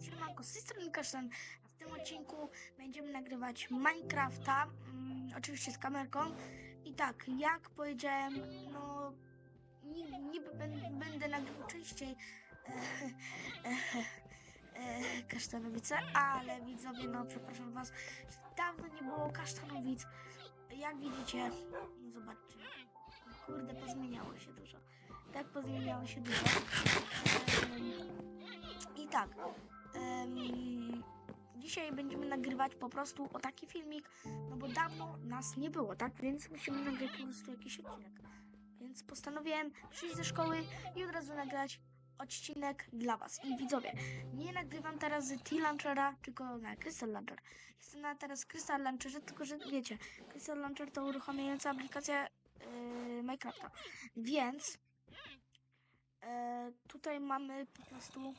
Siemanko, z tej strony Kasztan, w tym odcinku będziemy nagrywać Minecrafta, mm, oczywiście z kamerką. I tak, jak powiedziałem, no ni- niby bę- będę nagrywał częściej e, e, Kasztanowice, ale widzowie, no przepraszam was, dawno nie było Kasztanowic. Jak widzicie, zobaczcie, kurde, pozmieniało się dużo. Tak, pozmieniało się dużo. I tak, Em, dzisiaj będziemy nagrywać po prostu o taki filmik, no bo dawno nas nie było, tak? Więc musimy nagrać po prostu jakiś odcinek. Więc postanowiłem przyjść ze szkoły i od razu nagrać odcinek dla Was. I widzowie, nie nagrywam teraz T-Launchera, tylko na Crystal Launcher. Jestem na teraz Crystal Launcherze, tylko że wiecie, Crystal Launcher to uruchamiająca aplikacja yy, Minecrafta. Więc e, tutaj mamy po prostu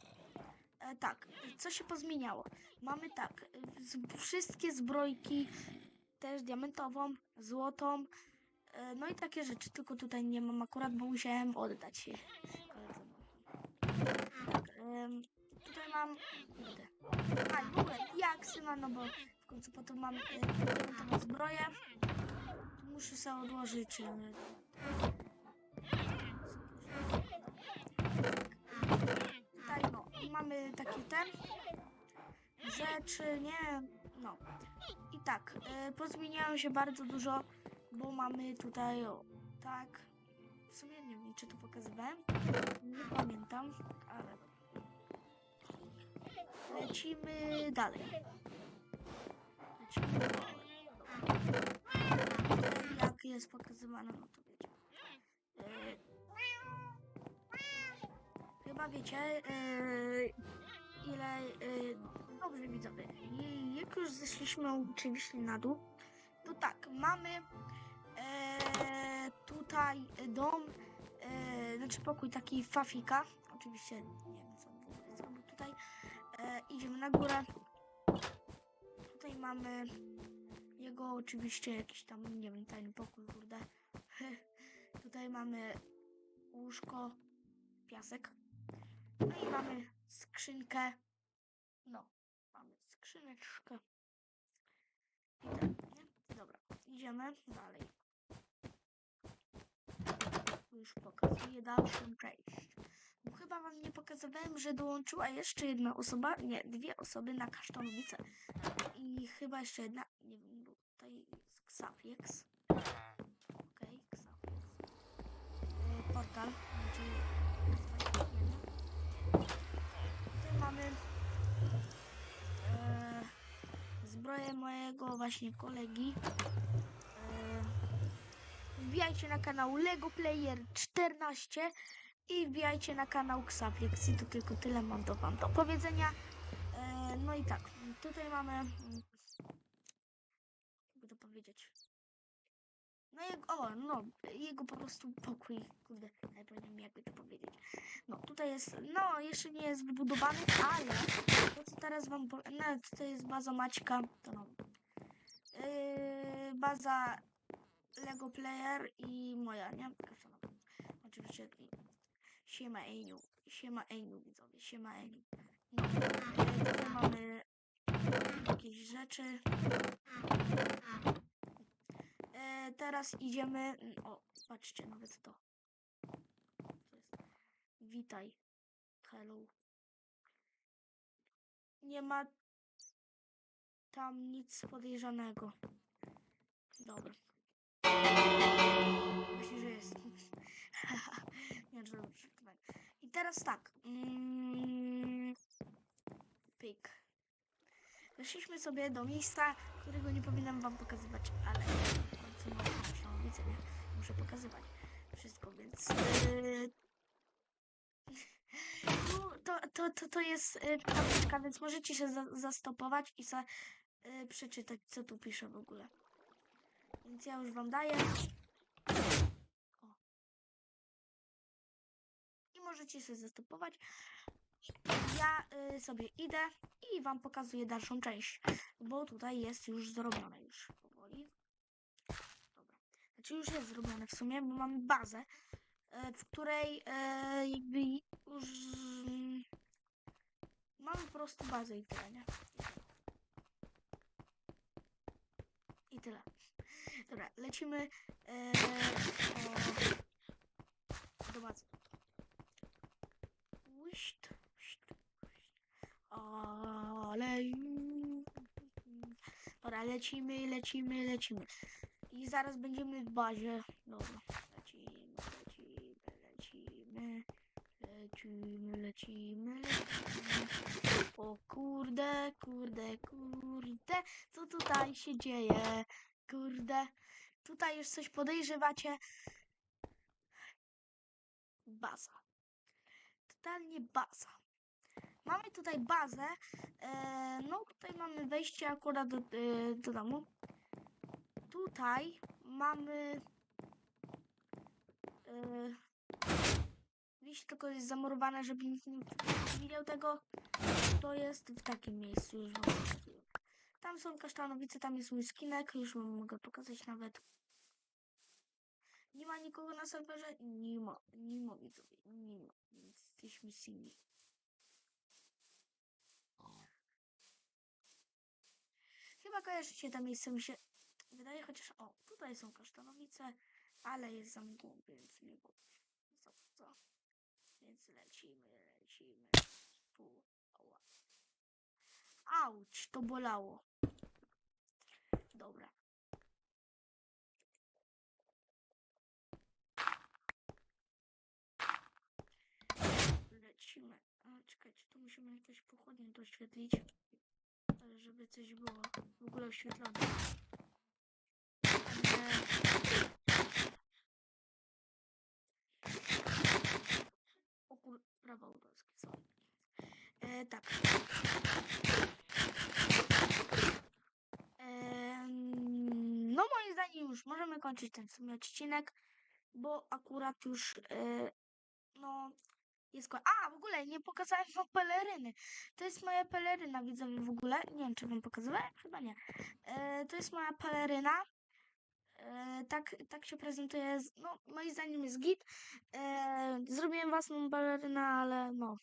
E, tak, co się pozmieniało? Mamy tak, z, wszystkie zbrojki, też diamentową, złotą, e, no i takie rzeczy, tylko tutaj nie mam akurat, bo musiałem oddać je. Tak, tutaj mam, kurde, a w ogóle diaksy mam, no bo w końcu po to mam diamentową zbroję. Muszę sobie odłożyć e, Tutaj no, mamy takie ten rzeczy, nie, no. I tak, y, pozmieniają się bardzo dużo, bo mamy tutaj, o, tak, w sumie nie wiem, czy to pokazywałem, nie pamiętam, ale lecimy dalej. Lecimy dalej. Jak jest pokazywane, no to wiecie. Y, Chyba wiecie, yy, ile. Yy, dobrze widzowie. I jak już zeszliśmy oczywiście na dół, to tak, mamy e, tutaj dom, e, znaczy pokój taki Fafika. Oczywiście nie wiem co E, idziemy na górę. Tutaj mamy jego oczywiście jakiś tam, nie wiem, tajny pokój, kurde. tutaj mamy łóżko, piasek. No i mamy skrzynkę. No, mamy skrzyneczkę. I tak, nie? Dobra, idziemy dalej. Już pokazuję dalszą część. Chyba wam nie pokazywałem, że dołączyła jeszcze jedna osoba, nie, dwie osoby na kasztanowicę. I chyba jeszcze jedna, nie wiem, bo tutaj jest Xafiex. Okej, Xafiex. E, Portal, Tutaj mamy e, zbroję mojego właśnie kolegi. E, wbijajcie na kanał Lego Player 14 i wbijajcie na kanał Xaflix. I to tylko tyle mam do wam do powiedzenia. E, no i tak, tutaj mamy jakby to powiedzieć. No jego, o, no, jego po prostu pokój, kurde, ale powinien jakby to powiedzieć. No, tutaj jest, no, jeszcze nie jest wybudowany, ale to, co teraz wam powiem, no, tutaj jest baza Maćka, to no, yy, baza Lego Player i moja, nie? Oczywiście, siema Eniu, siema Eniu, widzowie, siema tutaj mamy jakieś rzeczy. E, teraz idziemy. mm, O, patrzcie, nawet to. Witaj. Hello. Nie ma tam nic podejrzanego. Dobra. Teraz tak. Mm. Weszliśmy sobie do miejsca, którego nie powinnam wam pokazywać, ale w końcu mam naszą widzę, nie? Muszę pokazywać wszystko, więc... Yy... To, to, to, to jest tabliczka, więc możecie się za, zastopować i sobie yy, przeczytać, co tu pisze w ogóle. Więc ja już wam daję. O. I możecie się zastopować. ja y, sobie idę i wam pokazuję dalszą część, bo tutaj jest już zrobione już powoli. Dobra. Znaczy już jest zrobione w sumie, bo mamy bazę, e, w której e, jakby już mamy po prostu bazę i tyle, nie? I tyle. Dobra, lecimy e, o, Dobra, lecimy, lecimy, lecimy. I zaraz będziemy w bazie. Dobra, lecimy, lecimy, lecimy. Lecimy, lecimy, lecimy. O kurde, kurde, kurde. Co tutaj się dzieje? Kurde. Tutaj już coś podejrzewacie. Baza. Totalnie baza. Mamy tutaj bazę. E, no tutaj mamy wejście akurat do, e, do domu. Tutaj mamy. E, tylko jest zamurowane, żeby nikt nie widział tego. To jest w takim miejscu już. Tam są kasztanowice, tam jest mój skinek, już mogę pokazać nawet. Nie ma nikogo na serwerze? Nie ma, nie ma widzowie, nie ma, jesteśmy singli. Chyba kojarzycie to miejsce, mi się wydaje, chociaż o, tutaj są kasztanowice, ale jest za mgłą, więc nie za co. Więc lecimy, lecimy. Tu, ała. Auć, to bolało. Dobra. Lecimy. A, czekajcie, tu musimy jakieś pochodnie doświetlić. Żeby coś było w ogóle oświetlone. O kur... prawa autorskie, sorry. E, tak. Em, no moim zdaniem już możemy kończyć ten w sumie odcinek, bo akurat już e, no jest A, w ogóle nie pokazałem wam peleryny. To jest moja peleryna, widzowie, w ogóle. Nie wiem, czy wam pokazywałem, chyba nie. E, to jest moja peleryna. E, tak, tak się prezentuje. No, moim zdaniem jest git. E, zrobiłem własną pelerynę, ale no,